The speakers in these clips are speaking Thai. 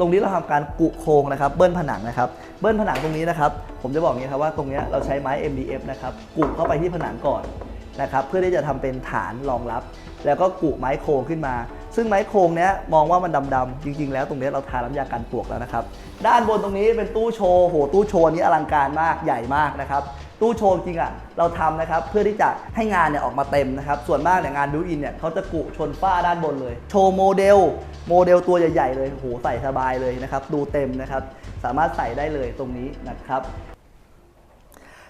ตรงนี้เราทำการกุโครงนะครับเบิ้ลผนังนะครับเบิ้ลผนังตรงนี้นะครับ ผมจะบอกงนี้ครับว่าตรงนี้เราใช้ไม้ MDF นะครับกุเข้าไปที่ผนังก่อนนะครับเพื่อที่จะทำเป็นฐานรองรับ แล้วก็กุไม้โครงขึ้นมา ซึ่งไม้โครงเนี้ยมองว่ามันดำๆจริง ๆ แล้วตรงนี้เราทาน้ำยากันปลวกแล้วนะครับ ด้านบนตรงนี้เป็นตู้โชว์โหตู้โชว์นี้อลังการมากใหญ่มากนะครับ ตู้โชว์จริงอะเราทำนะครับเพื่อที่จะให้งานเนี่ยออกมาเต็มนะครับส่วนมากเนี่ยงานดูอินเนี่ยเขาจะกุชนฝ้าด้านบนเลย โชว์โมเดลโมเดลตัวใหญ่ๆเลยโหใส่สบายเลยนะครับดูเต็มนะครับสามารถใส่ได้เลยตรงนี้นะครับ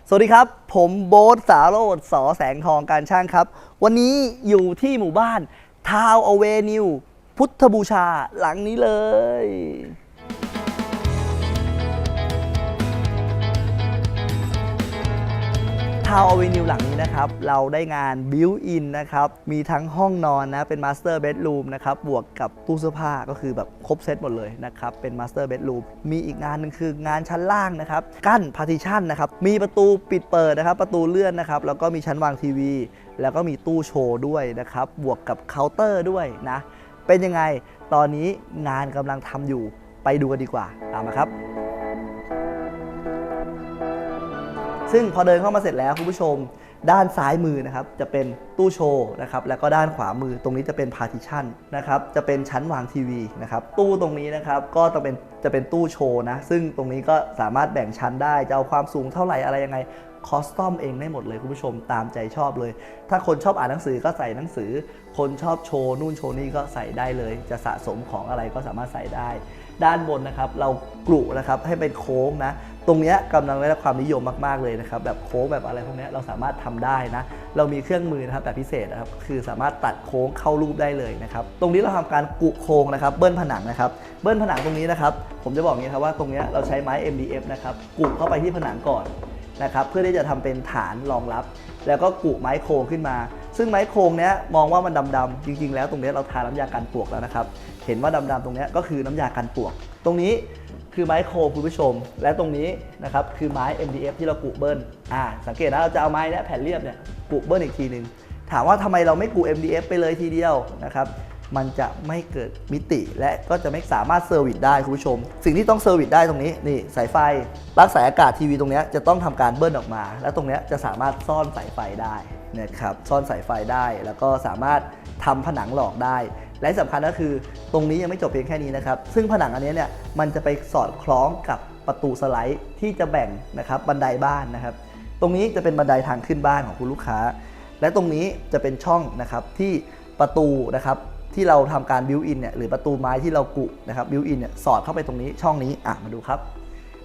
สวัสดีครับ ผมโบ๊ทสาโรดสอแสงทองการช่างครับ วันนี้อยู่ที่หมู่บ้านทาวอเวนิวพุทธบูชาหลังนี้เลย ทาวอเวนิวหลังนี้นะครับ เราได้งานบิวอินนะครับ มีทั้งห้องนอนนะ เป็นมาสเตอร์เบดรูมนะครับ บวกกับตู้เสื้อผ้าก็คือแบบครบเซตหมดเลยนะครับ เป็นมาสเตอร์เบดรูมมีอีกงานหนึ่งคืองานชั้นล่างนะครับ กั้นพาร์ติชันนะครับ มีประตูปิดเปิดนะครับ ประตูเลื่อนนะครับ แล้วก็มีชั้นวางทีวี แล้วก็มีตู้โชว์ด้วยนะครับ บวกกับเคาน์เตอร์ด้วยนะ เป็นยังไง ตอนนี้งานกำลังทำอยู่ ไปดูกันดีกว่า ตามมาครับ ซึ่งพอเดินเข้ามาเสร็จแล้วคุณผู้ชม ด้านซ้ายมือนะครับจะเป็นตู้โชว์นะครับแล้วก็ด้านขวามือตรงนี้จะเป็นพาร์ติชันนะครับจะเป็นชั้นวางทีวีนะครับตู้ตรงนี้นะครับก็จะเป็นจะเป็นตู้โชว์นะซึ่งตรงนี้ก็สามารถแบ่งชั้นได้จะเอาความสูงเท่าไหร่อะไรยังไงคอสตอมเองได้หมดเลยคุณผู้ชมตามใจชอบเลย ถ้าคนชอบอ่านหนังสือก็ใส่หนังสือ คนชอบโชว์นู่นโชว์นี่ก็ใส่ได้เลย จะสะสมของอะไรก็สามารถใส่ได้ ด้านบนนะครับ เรากรุนะครับให้เป็นโค้งนะ ตรงนี้กำลังได้รับความนิยมมากๆเลยนะครับ แบบโค้งแบบอะไรพวกนี้เราสามารถทำได้นะ เรามีเครื่องมือนะครับแบบพิเศษนะครับ คือสามารถตัดโค้งเข้ารูปได้เลยนะครับ ตรงนี้เราทำการกุโครงนะครับ เบิ้ลผนังนะครับ เบิ้ลผนังตรงนี้นะครับ ผมจะบอกงนี้ครับว่าตรงนี้เราใช้ไม้ MDF นะครับ กุเข้าไปที่ผนังก่อนนะครับ เพื่อที่จะทำเป็นฐานรองรับ แล้วก็กุไม้โครงขึ้นมาซึ่งไม้โครงเนี้ยมองว่ามันดำๆจริงๆ แล้วตรงนี้เราทาน้ำยากันปลวกแล้วนะครับ เห็นว่าดำๆตรงนี้ก็คือน้ำยากันปวก ตรงนี้คือไม้โครคุณผู้ชม และตรงนี้นะครับคือไม้ MDF ที่เรากุเบิ้ลอ่าสังเกตนะเราจะเอาไม้เนี้ยแผ่นเรียบเนี่ยกุเบิ้ลอีกทีหนึ่งถามว่าทำไมเราไม่กุ MDF ไปเลยทีเดียวนะครับมันจะไม่เกิดมิติ และก็จะไม่สามารถเซอร์วิสได้คุณผู้ชม สิ่งที่ต้องเซอร์วิสได้ตรงนี้นี่สายไฟปลั๊กสายอากาศทีวีตรงนี้จะต้องทำการเบิ้ลออกมา แล้วตรงนี้จะสามารถซ่อนสายไฟได้นะครับซ่อนสายไฟได้ แล้วก็สามารถทำผนังหลอกได้ และที่สำคัญก็คือตรงนี้ยังไม่จบเพียงแค่นี้นะครับ ซึ่งผนังอันนี้เนี่ยมันจะไปสอดคล้องกับประตูสไลด์ที่จะแบ่งนะครับบันไดบ้านนะครับ ตรงนี้จะเป็นบันไดทางขึ้นบ้านของคุณลูกค้า และตรงนี้จะเป็นช่องนะครับที่ประตูนะครับที่เราทำการบิวอินเนี่ยหรือประตูไม้ที่เรากุนะครับบิวอินเนี่ยสอดเข้าไปตรงนี้ช่องนี้อะมาดูครับ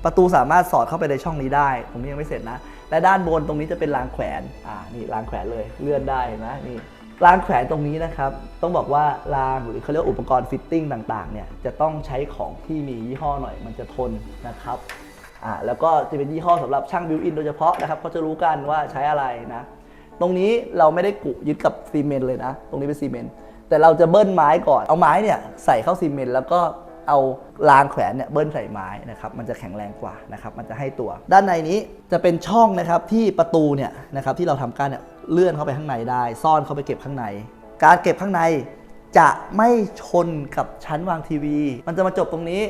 ประตูสามารถสอดเข้าไปในช่องนี้ได้ตรงนี้ยังไม่เสร็จนะและด้านบนตรงนี้จะเป็นรางแขวนอ่านี่รางแขวนเลยเลื่อนได้เห็นไหมนี่ รางแขวนตรงนี้นะครับ ต้องบอกว่ารางหรือเขาเรียกอุปกรณ์ฟิตติ้งต่างๆเนี่ยจะต้องใช้ของที่มียี่ห้อหน่อยมันจะทนนะครับอ่าแล้วก็จะเป็นยี่ห้อสำหรับช่างบิวอินโดยเฉพาะนะครับเขาจะรู้กันว่าใช้อะไรนะ ตรงนี้เราไม่ได้กุยึดกับซีเมนต์เลยนะ ตรงนี้เป็นซีเมนต์แต่เราจะเบิ้ลไม้ก่อนเอาไม้เนี่ยใส่เข้าซีเมนต์แล้วก็เอารางแขวนเนี่ยเบิ้ลใส่ไม้นะครับมันจะแข็งแรงกว่านะครับมันจะให้ตัว ด้านในนี้จะเป็นช่องนะครับที่ประตูเนี่ยนะครับที่เราทำการเนี่ย เลื่อนเข้าไปข้างในได้ ซ่อนเข้าไปเก็บข้างใน การเก็บข้างในจะไม่ชนกับชั้นวางทีวี มันจะมาจบตรงนี้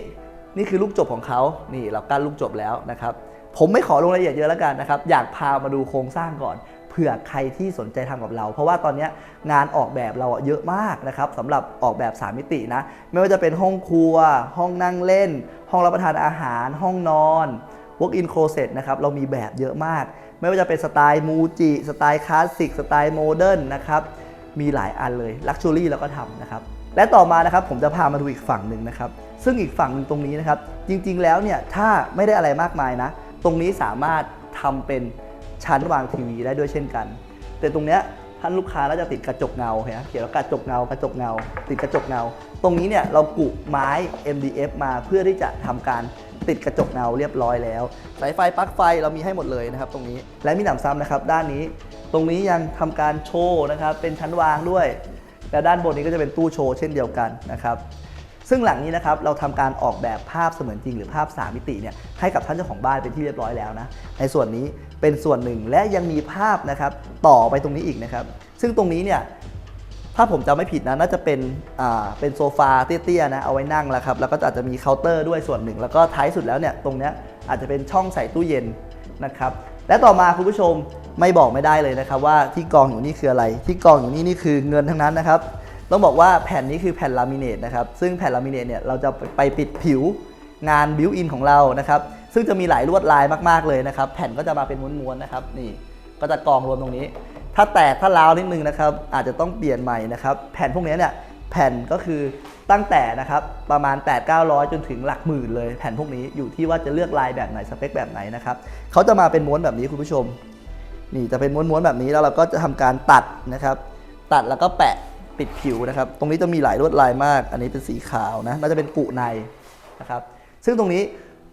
นี่คือลูกจบของเขา นี่เรากั้นลูกจบแล้วนะครับ ผมไม่ขอลงรายละเอียดเยอะแล้วกันนะครับ อยากพามาดูโครงสร้างก่อน เผื่อใครที่สนใจทำกับเรา เพราะว่าตอนนี้งานออกแบบเราเยอะมากนะครับสำหรับออกแบบ 3 มิตินะ ไม่ว่าจะเป็นห้องครัว ห้องนั่งเล่น ห้องรับประทานอาหาร ห้องนอน walk in closet นะครับ เรามีแบบเยอะมาก ไม่ว่าจะเป็นสไตล์มูจิสไตล์คลาสสิกสไตล์โมเดิร์นนะครับมีหลายอันเลยลักชัวรี่เราก็ทำนะครับและต่อมานะครับผมจะพามาดูอีกฝั่งหนึ่งนะครับซึ่งอีกฝั่งหนึ่งตรงนี้นะครับจริงๆแล้วเนี่ยถ้าไม่ได้อะไรมากมายนะ ตรงนี้สามารถทำเป็นชั้นวางทีวีได้ด้วยเช่นกัน แต่ตรงเนี้ย ท่านลูกค้าน่าจะติดกระจกเงาเห็นไหมเขียนว่ากระจกเงากระจกเงา ติดกระจกเงา ตรงนี้เนี่ยเรากุไม้ MDF มาเพื่อที่จะทำการติดกระจกเงาเรียบร้อยแล้วสายไฟปลั๊กไฟเรามีให้หมดเลยนะครับ ตรงนี้และมีหนำซ้ำนะครับ ด้านนี้ตรงนี้ยังทำการโชว์นะครับเป็นชั้นวางด้วยและด้านบนนี้ก็จะเป็นตู้โชว์เช่นเดียวกันนะครับ ซึ่งหลังนี้นะครับเราทำการออกแบบภาพเสมือนจริง หรือภาพ 3 มิติเนี่ยให้กับท่านเจ้าของบ้านเป็นที่เรียบร้อยแล้วนะในส่วนนี้เป็นส่วนหนึ่งและยังมีภาพนะครับต่อไปตรงนี้อีกนะครับ ซึ่งตรงนี้เนี่ยถ้าผมจำไม่ผิดนะน่าจะเป็นอ่าเป็นโซฟาเตี้ยๆนะเอาไว้นั่งแล้วครับแล้วก็อาจจะมีเคาน์เตอร์ด้วยส่วนหนึ่ง แล้วก็ท้ายสุดแล้วเนี่ยตรงเนี้ยอาจจะเป็นช่องใส่ตู้เย็นนะครับและต่อมาคุณผู้ชมไม่บอกไม่ได้เลยนะครับว่าที่กองอยู่นี่คืออะไร ที่กองอยู่นี่นี่คือเงินทั้งนั้นนะครับ ต้องบอกว่าแผ่นนี้คือแผ่นลามิเนตนะครับ ซึ่งแผ่นลามิเนตเนี่ยเราจะไปปิดผิวงานบิวอินของเรานะครับ ซึ่งจะมีหลายลวดลายมากๆเลยนะครับ แผ่นก็จะมาเป็นม้วนๆนะครับ นี่ก็จะกองรวมตรงนี้ ถ้าแตกถ้าร้าวนิดนึงนะครับ อาจจะต้องเปลี่ยนใหม่นะครับ แผ่นพวกนี้เนี่ยแผ่นก็คือตั้งแต่นะครับประมาณ 8 9 0 0 จนถึงหลักหมื่นเลย แผ่นพวกนี้อยู่ที่ว่าจะเลือกลายแบบไหนสเปคแบบไหนนะครับเขาจะมาเป็นม้วนแบบนี้คุณผู้ชม นี่จะเป็นม้วนๆแบบนี้แล้วเราก็จะทำการตัดนะครับ ตัดแล้วก็แปะ ปิดผิวนะครับ ตรงนี้จะมีหลายลวดลายมาก อันนี้เป็นสีขาวนะ น่าจะเป็นกุในนะครับ ซึ่งตรงนี้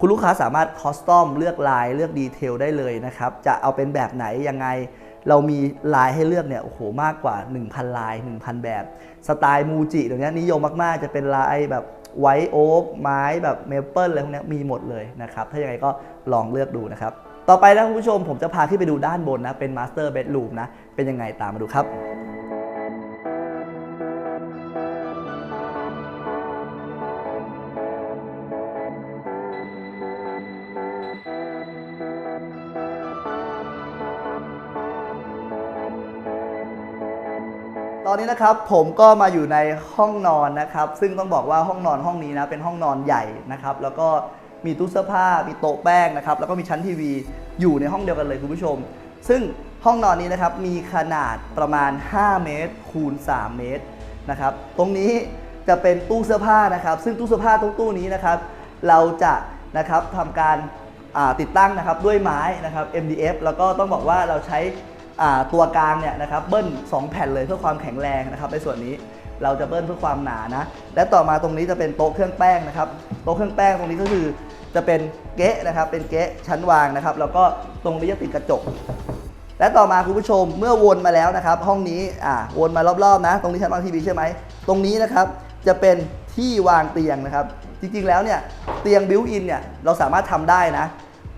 คุณลูกค้าสามารถคอสตอมเลือกลายเลือกดีเทลได้เลยนะครับ จะเอาเป็นแบบไหนยังไง เรามีลายให้เลือกเนี่ย โอ้โห มากกว่า 1,000 ลาย 1,000 แบบ สไตล์มูจิเดี๋ยวนี้นิยมมาก ๆ จะเป็นลายแบบไวท์โอ๊กไม้แบบเมเปิลอะไรพวกนี้มีหมดเลยนะครับ ถ้าอยังไงก็ลองเลือกดูนะครับ ต่อไปนะคุณผู้ชมผมจะพาขึ้นไปดูด้านบนนะ เป็นมาสเตอร์เบด o ูมนะ เป็นยังไงตามมาดูครับ อนนี้นะครับผมก็มาอยู่ในห้องนอนนะครับ ซึ่งต้องบอกว่าห้องนอนห้องนี้นะเป็นห้องนอนใหญ่นะครับ แล้วก็มีตู้เสื้อผ้ามีโต๊ะแป้งนะครับ แล้วก็มีชั้นทีวีอยู่ในห้องเดียวกันเลยคุณผู้ชม ซึ่งห้องนอนนี้นะครับมีขนาดประมาณ 5 เมตร คูณ 3 เมตรนะครับ ตรงนี้จะเป็นตู้เสื้อผ้านะครับ ซึ่งตู้เสื้อผ้าตรงตู้นี้นะครับ เราจะนะครับทำการติดตั้งนะครับด้วยไม้นะครับ MDF แล้วก็ต้องบอกว่าเราใช้ ตัวกลางเนี่ยนะครับเบิ้ล2 แผ่นเลยเพื่อความแข็งแรงนะครับในส่วนนี้เราจะเบิ้ลเพื่อความหนานะ และต่อมาตรงนี้จะเป็นโต๊ะเครื่องแป้งนะครับ โต๊ะเครื่องแป้งตรงนี้ก็คือจะเป็นเก๊ะนะครับ เป็นเก๊ะชั้นวางนะครับ แล้วก็ตรงนี้จะติดกระจก และต่อมาคุณผู้ชมเมื่อวนมาแล้วนะครับ ห้องนี้อ่าวนมารอบๆนะ ตรงนี้ชั้นวางทีวีใช่ไหม ตรงนี้นะครับจะเป็นที่วางเตียงนะครับ จริงๆแล้วเนี่ยเตียงบิวอินเนี่ยเราสามารถทำได้นะ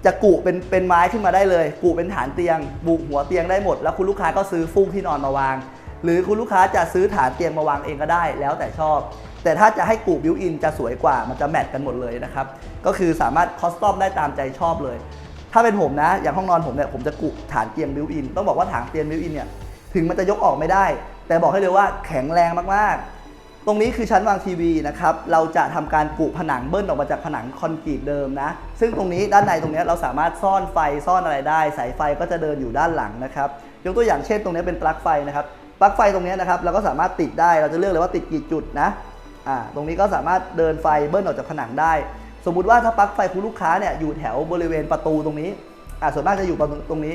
จะกุเป็นเป็นไม้ขึ้นมาได้เลย กุเป็นฐานเตียง บุหัวเตียงได้หมด แล้วคุณลูกค้าก็ซื้อฟูกที่นอนมาวาง หรือคุณลูกค้าจะซื้อฐานเตียงมาวางเองก็ได้ แล้วแต่ชอบ แต่ถ้าจะให้กุบิวอินจะสวยกว่ามันจะแมทกันหมดเลยนะครับ ก็คือสามารถคอสตอมได้ตามใจชอบเลย ถ้าเป็นผมนะ อย่างห้องนอนผมเนี่ยผมจะกุฐานเตียงบิวอินต้องบอกว่าฐานเตียงบิวอินเนี่ยถึงมันจะยกออกไม่ได้ แต่บอกให้เลยว่าแข็งแรงมากๆ ตรงนี้คือชั้นวางทีวีนะครับ เราจะทำการกุผนังเบิ้ลออกมาจากผนังคอนกรีตเดิมนะ ซึ่งตรงนี้ด้านในตรงนี้เราสามารถซ่อนไฟซ่อนอะไรได้ สายไฟก็จะเดินอยู่ด้านหลังนะครับ ยกตัวอย่างเช่นตรงนี้เป็นปลั๊กไฟนะครับ ปลั๊กไฟตรงนี้นะครับเราก็สามารถติดได้ เราจะเลือกเลยว่าติดกี่จุดนะ อ่า ตรงนี้ก็สามารถเดินไฟเบิ้ลออกจากผนังได้ สมมุติว่าถ้าปลั๊กไฟคุณลูกค้าเนี่ยอยู่แถวบริเวณประตูตรงนี้ อ่า ส่วนมากจะอยู่ประตูตรงนี้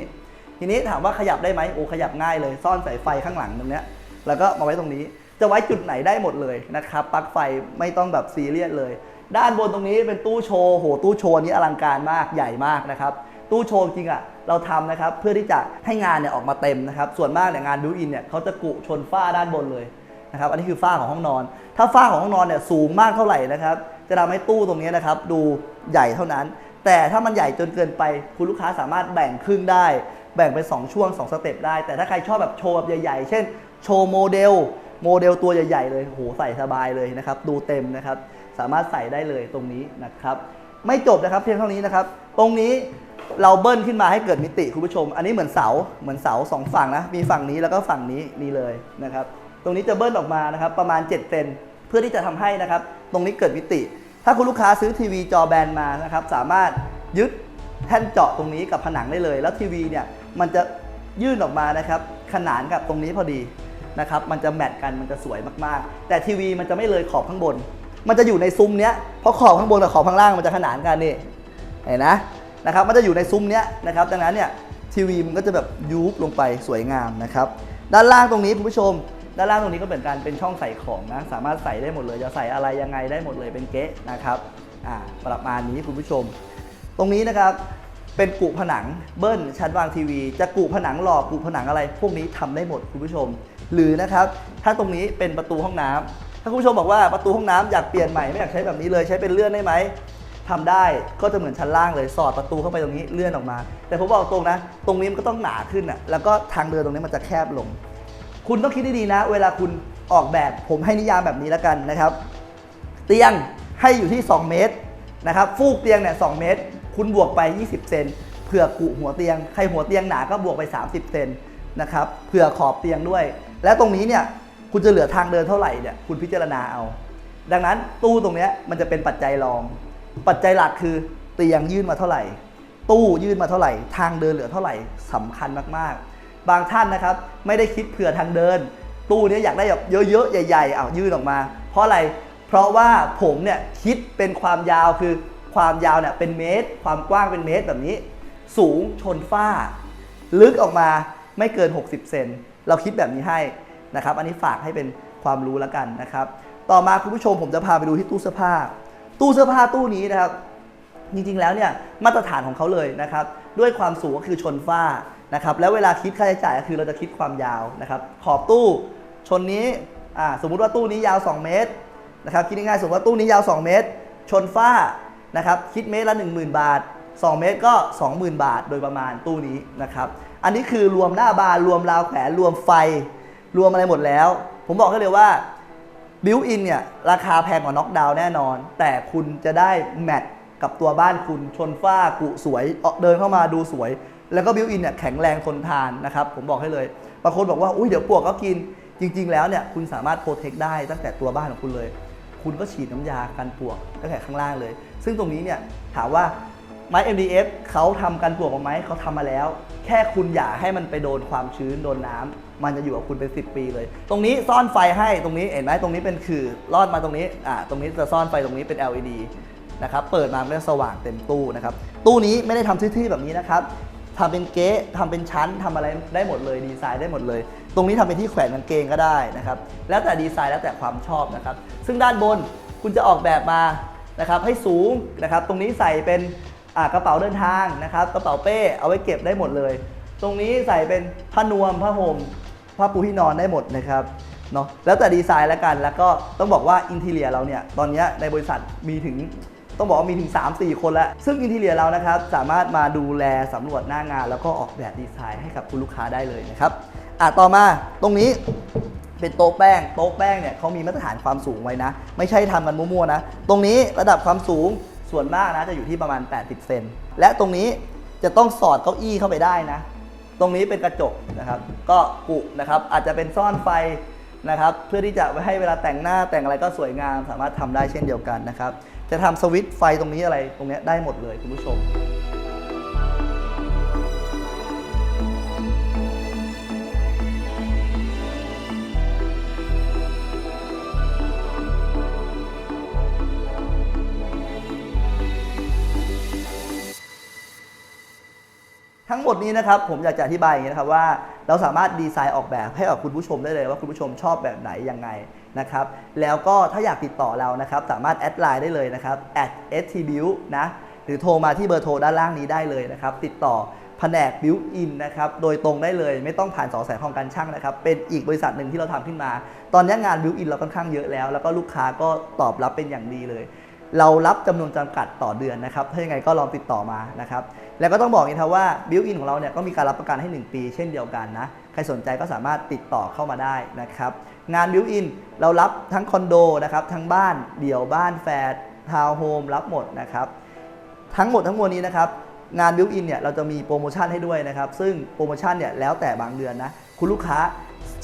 ทีนี้ถามว่าขยับได้ไหมโอ้ขยับง่ายเลย ซ่อนสายไฟข้างหลังตรงเนี้ยแล้วก็มาไว้ตรงนี้ จะไว้จุดไหนได้หมดเลยนะครับปลั๊กไฟไม่ต้องแบบซีเรียสเลย ด้านบนตรงนี้เป็นตู้โชว์โหตู้โชว์นี้อลังการมากใหญ่มากนะครับตู้โชว์จริงอะเราทำนะครับเพื่อที่จะให้งานเนี่ยออกมาเต็มนะครับส่วนมากเนี่ยงานบิวอินเนี่ยเขาจะกุชนฝ้าด้านบนเลยนะครับอันนี้คือฝ้าของห้องนอน ถ้าฝ้าของห้องนอนเนี่ยสูงมากเท่าไหร่นะครับจะทำให้ตู้ตรงนี้นะครับดูใหญ่เท่านั้น แต่ถ้ามันใหญ่จนเกินไปคุณลูกค้าสามารถแบ่งครึ่งได้ แบ่งเป็น 2 ช่วง 2 สเต็ปได้ แต่ถ้าใครชอบแบบโชว์แบบใหญ่ ๆ เช่นโชว์โมเดล โมเดลตัวใหญ่ ๆ เลยโหใส่สบายเลยนะครับดูเต็มนะครับสามารถใส่ได้เลยตรงนี้นะครับไม่จบนะครับเพียงเท่านี้นะครับตรงนี้เราเบิ้ลขึ้นมาให้เกิดมิติคุณผู้ชม อันนี้เหมือนเสาเหมือนเสาสองฝั่งนะมีฝั่งนี้แล้วก็ฝั่งนี้นี่เลยนะครับตรงนี้จะเบิ้ลออกมานะครับประมาณ 7 เซนเพื่อที่จะทำให้นะครับตรงนี้เกิดมิติ ถ้าคุณลูกค้าซื้อทีวีจอแบนมานะครับสามารถยึดแท่นเจาะตรงนี้กับผนังได้เลย แล้วทีวีเนี่ยมันจะยื่นออกมานะครับขนานกับตรงนี้พอดี นะครับมันจะแมทกันมันจะสวยมากๆ แต่ทีวีมันจะไม่เลยขอบข้างบน มันจะอยู่ในซุ้มเนี้ยเพราะขอบข้างบนกับขอบข้างล่างมันจะขนานกันนี่เห็นนะนะครับมันจะอยู่ในซุ้มเนี้ยนะครับดังนั้นเนี่ยทีวีมันก็จะแบบยุบลงไปสวยงามนะครับด้านล่างตรงนี้คุณผู้ชม ด้านล่างตรงนี้ก็เหมือนกันเป็นช่องใส่ของนะสามารถใส่ได้หมดเลยจะใส่อะไรยังไงได้หมดเลยเป็นเก๊ะนะครับอ่าประมาณนี้คุณผู้ชม ตรงนี้นะครับเป็นกุผนังเบิ้ลชั้นวางทีวี จะกุผนังหลอกกุผนังอะไร พวกนี้ทำได้หมดคุณผู้ชม หรือนะครับถ้าตรงนี้เป็นประตูห้องน้ำถ้าคุณผู้ชมบอกว่าประตูห้องน้ำอยากเปลี่ยนใหม่ไม่อยากใช้แบบนี้เลยใช้เป็นเลื่อนได้ไหมทำได้ก็จะเหมือนชั้นล่างเลยสอดประตูเข้าไปตรงนี้เลื่อนออกมา แต่ผมบอกตรงนะ ตรงนี้มันก็ต้องหนาขึ้นอะแล้วก็ทางเดินตรงนี้มันจะแคบลง คุณต้องคิดดีๆนะ เวลาคุณออกแบบผมให้นิยามแบบนี้แล้วกันนะครับ เตียงให้อยู่ที่ 2 เมตรนะครับฟูกเตียงเนี่ย2เมตร คุณบวกไป 20 เซนเผื่อกุหัวเตียงใครหัวเตียงหนาก็บวกไป 30 เซนนะครับเผื่อขอบเตียงด้วย และตรงนี้เนี่ยคุณจะเหลือทางเดินเท่าไหร่เนี่ยคุณพิจารณาเอา ดังนั้นตู้ตรงนี้มันจะเป็นปัจจัยรอง ปัจจัยหลักคือเตียงยื่นมาเท่าไหร่ ตู้ยื่นมาเท่าไหร่ ทางเดินเหลือเท่าไหร่สำคัญมากๆ บางท่านนะครับไม่ได้คิดเผื่อทางเดิน ตู้เนี้ยอยากได้แบบเยอะๆใหญ่ๆอ้ายื่นออกมา เพราะอะไรเพราะว่าผมเนี่ยคิดเป็นความยาวคือความยาวเนี่ยเป็นเมตร ความกว้างเป็นเมตรแบบนี้ สูงชนฝ้า ลึกออกมาไม่เกิน 60 เซน เราคิดแบบนี้ให้นะครับ อันนี้ฝากให้เป็นความรู้แล้วกันนะครับ ต่อมาคุณผู้ชมผมจะพาไปดูที่ตู้เสื้อผ้า ตู้เสื้อผ้าตู้นี้นะครับ จริงๆแล้วเนี่ยมาตรฐานของเขาเลยนะครับ ด้วยความสูงก็คือชนฝ้านะครับแล้วเวลาคิดค่าใช้จ่ายก็คือเราจะคิดความยาวนะครับ ขอบตู้ชนนี้สมมุติว่าตู้นี้ยาว 2 เมตรนะครับคิดง่ายๆสมมติว่าตู้นี้ยาว 2 เมตร ชนฝ้านะครับคิดเมตรละ 10,000 บาท 2 เมตรก็ 20,000 บาท โดยประมาณตู้นี้นะครับ อันนี้คือรวมหน้าบานรวมราวแขวนรวมไฟ รวมอะไรหมดแล้ว ผมบอกให้เลยว่าบิวอินเนี่ยราคาแพงกว่าน็อกดาวน์แน่นอน แต่คุณจะได้แมทกับตัวบ้านคุณชนฝ้ากุสวยเออเดินเข้ามาดูสวย แล้วก็บิวอินเนี่ยแข็งแรงทนทานนะครับผมบอกให้เลยบางคนบอกว่าอุ้ยเดี๋ยวปวกก็กินจริง ๆ แล้วเนี่ยคุณสามารถโปรเทคได้ตั้งแต่ตัวบ้านของคุณเลย คุณก็ฉีดน้ำยากันปวกตั้งแต่ข้างล่างเลย ซึ่งตรงนี้เนี่ยถามว่าไม้ MDF เขาทำกันปวกไหมเขาทำมาแล้ว แค่คุณอย่าให้มันไปโดนความชื้นโดนน้ำมันจะอยู่กับคุณเป็น 10 ปีเลย ตรงนี้ซ่อนไฟให้ตรงนี้เห็นไหมตรงนี้เป็นคือลอดมาตรงนี้อ่าตรงนี้จะซ่อนไฟตรงนี้เป็น LED นะครับเปิดมามันก็สว่างเต็มตู้นะครับตู้นี้ไม่ได้ทำทื่อๆแบบนี้นะครับทำเป็นเก๊ะทำเป็นชั้นทำอะไรได้หมดเลยดีไซน์ได้หมดเลย ตรงนี้ทำเป็นที่แขวนกางเกงก็ได้นะครับแล้วแต่ดีไซน์แล้วแต่ความชอบนะครับซึ่งด้านบนคุณจะออกแบบมานะครับให้สูงนะครับตรงนี้ใส่เป็น กระเป๋าเดินทางนะครับกระเป๋าเป้เอาไว้เก็บได้หมดเลย ตรงนี้ใส่เป็นผ้านวมผ้าห่มผ้าปูที่นอนได้หมดนะครับเนาะแล้วแต่ดีไซน์แล้วกัน แล้วก็ต้องบอกว่าอินทีเลียเราเนี่ยตอนนี้ในบริษัทมีถึงต้องบอกว่ามีถึง 3-4 คนแล้ว ซึ่งอินทีเลียเรานะครับสามารถมาดูแลสำรวจหน้างาน แล้วก็ออกแบบดีไซน์ให้กับคุณลูกค้าได้เลยนะครับอะต่อมาตรงนี้เป็นโต๊ะแป้ง โต๊ะแป้งเนี่ยเขามีมาตรฐานความสูงไว้นะ ไม่ใช่ทำกันมั่วๆนะ ตรงนี้ระดับความสูง ส่วนมากนะจะอยู่ที่ประมาณ 80 เซน และตรงนี้จะต้องสอดเก้าอี้เข้าไปได้นะ ตรงนี้เป็นกระจกนะครับ ก็กุนะครับ อาจจะเป็นซ่อนไฟนะครับ เพื่อที่จะไว้ให้เวลาแต่งหน้าแต่งอะไรก็สวยงาม สามารถทำได้เช่นเดียวกันนะครับ จะทำสวิตช์ไฟตรงนี้อะไรตรงเนี้ยได้หมดเลยคุณผู้ชม ทั้งหมดนี้นะครับผมอยากจะอธิบายอย่างนี้นะครับว่าเราสามารถดีไซน์ออกแบบให้กับคุณผู้ชมได้เลยว่าคุณผู้ชมชอบแบบไหนยังไงนะครับแล้วก็ถ้าอยากติดต่อเรานะครับสามารถแอดไลน์ได้เลยนะครับ @stbuild นะหรือโทรมาที่เบอร์โทรด้านล่างนี้ได้เลยนะครับติดต่อแผนก build in นะครับโดยตรงได้เลยไม่ต้องผ่านสอแสงของการช่างนะครับเป็นอีกบริษัทหนึ่งที่เราทำขึ้นมา ตอนนี้งาน build in เราค่อนข้างเยอะแล้ว แล้วก็ลูกค้าก็ตอบรับเป็นอย่างดีเลย เรารับจำนวนจำกัดต่อเดือนนะครับ ถ้ายังไงก็ลองติดต่อมานะครับ แล้วก็ต้องบอกอีกนะว่าบิวอินของเราเนี่ยก็มีการรับประกันให้ 1 ปี เช่นเดียวกันนะ ใครสนใจก็สามารถติดต่อเข้ามาได้นะครับ งานบิวอินเรารับทั้งคอนโดนะครับ ทั้งบ้านเดี่ยวบ้านแฟดทาวน์โฮมรับหมดนะครับ ทั้งหมดทั้งมวลนี้นะครับ งานบิวอินเนี่ยเราจะมีโปรโมชั่นให้ด้วยนะครับ ซึ่งโปรโมชั่นเนี่ยแล้วแต่บางเดือนนะ คุณลูกค้า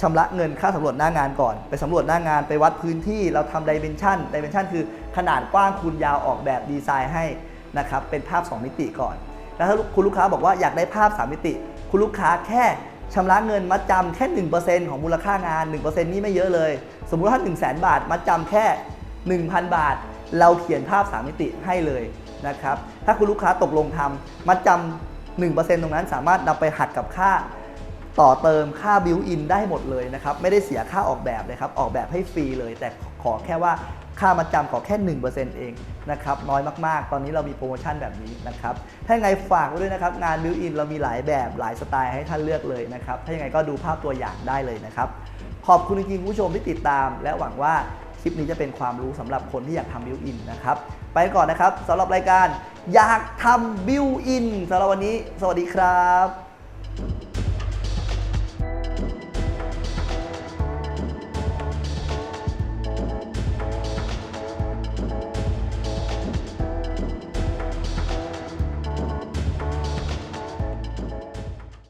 ชำระเงินค่าสำรวจหน้างานก่อน ไปสำรวจหน้างานไปวัดพื้นที่เราทำดิเมนชันดิเมนชันคือขนาดกว้างคูณยาวออกแบบดีไซน์ให้นะครับเป็นภาพ 2 มิติก่อน แล้วถ้าคุณลูกค้าบอกว่าอยากได้ภาพ 3 มิติ คุณลูกค้าแค่ชำระเงินมัดจำแค่ 1%ของมูลค่างาน 1%นี่ไม่เยอะเลย สมมุติถ้า 1 0 0 0 0 0 บาท มัดจำแค่ 1,000 บาท เราเขียนภาพ 3 มิติให้เลยนะครับ ถ้าคุณลูกค้าตกลงทำมัดจำ1%ตรงนั้นสามารถนำไปหักกับค่า ต่อเติมค่าบิวอินได้หมดเลยนะครับ ไม่ได้เสียค่าออกแบบเลยครับ ออกแบบให้ฟรีเลย แต่ขอแค่ว่าค่ามาจำขอแค่ 1%เองนะครับ น้อยมากๆ ตอนนี้เรามีโปรโมชั่นแบบนี้นะครับ ถ้าไงฝากไว้ด้วยนะครับ งานบิวอินเรามีหลายแบบหลายสไตล์ให้ท่านเลือกเลยนะครับ ถ้ายังไงก็ดูภาพตัวอย่างได้เลยนะครับ ขอบคุณจริงๆผู้ชมที่ติดตาม และหวังว่าคลิปนี้จะเป็นความรู้สำหรับคนที่อยากทำบิวอินนะครับ ไปก่อนนะครับสำหรับรายการอยากทำบิวอินสำหรับวันนี้ สวัสดีครับ